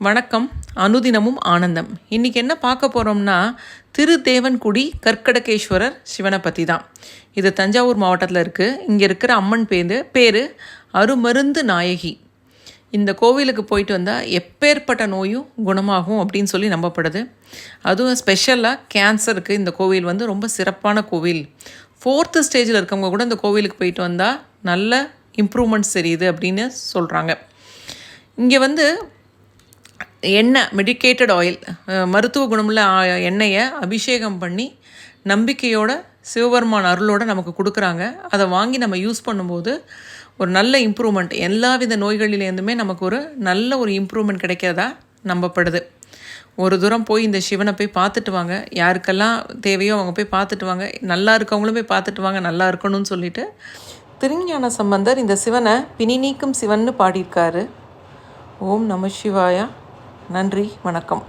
வணக்கம். அனுதினமும் ஆனந்தம். இன்றைக்கி என்ன பார்க்க போகிறோம்னா திருதேவன்குடி கற்கடகேஸ்வரர் சிவனை பற்றி தான். இது தஞ்சாவூர் மாவட்டத்தில் இருக்குது இங்கே இருக்கிற அம்மன் பேர் பேர் அருமருந்து நாயகி. இந்த கோவிலுக்கு போயிட்டு வந்தால் எப்பேற்பட்ட நோயும் குணமாகும் அப்படின்னு சொல்லி நம்பப்படுது. அதுவும் ஸ்பெஷலாக கேன்சருக்கு இந்த கோவில் வந்து ரொம்ப சிறப்பான கோவில். ஃபோர்த்து ஸ்டேஜில் இருக்கவங்க கூட இந்த கோவிலுக்கு போயிட்டு வந்தால் நல்ல இம்ப்ரூவ்மெண்ட்ஸ் தெரியுது அப்படின்னு சொல்கிறாங்க இங்கே வந்து எண்ணெய் மெடிக்கேட்டட் ஆயில் மருத்துவ குணமுள்ள எண்ணெயை அபிஷேகம் பண்ணி நம்பிக்கையோட சிவபெருமான் அருளோடு நமக்கு கொடுக்குறாங்க. அதை வாங்கி நம்ம யூஸ் பண்ணும்போது ஒரு நல்ல இம்ப்ரூவ்மெண்ட் எல்லா வித நோய்களிலேருந்துமே நமக்கு ஒரு நல்ல ஒரு இம்ப்ரூவ்மெண்ட் கிடைக்கிறதா நம்பப்படுது. ஒரு தூரம் போய் இந்த சிவனை போய் பார்த்துட்டு வாங்க. யாருக்கெல்லாம் தேவையோ அவங்க போய் பார்த்துட்டு வாங்க. நல்லா இருக்கவங்களும் போய் பார்த்துட்டு வாங்க. நல்லா இருக்கணும்னு சொல்லிட்டு திருஞான சம்பந்தர் இந்த சிவனை பிணி நீக்கும் சிவன்னு பாடியிருக்காரு. ஓம் நம சிவாயா நன்றி வணக்கம்.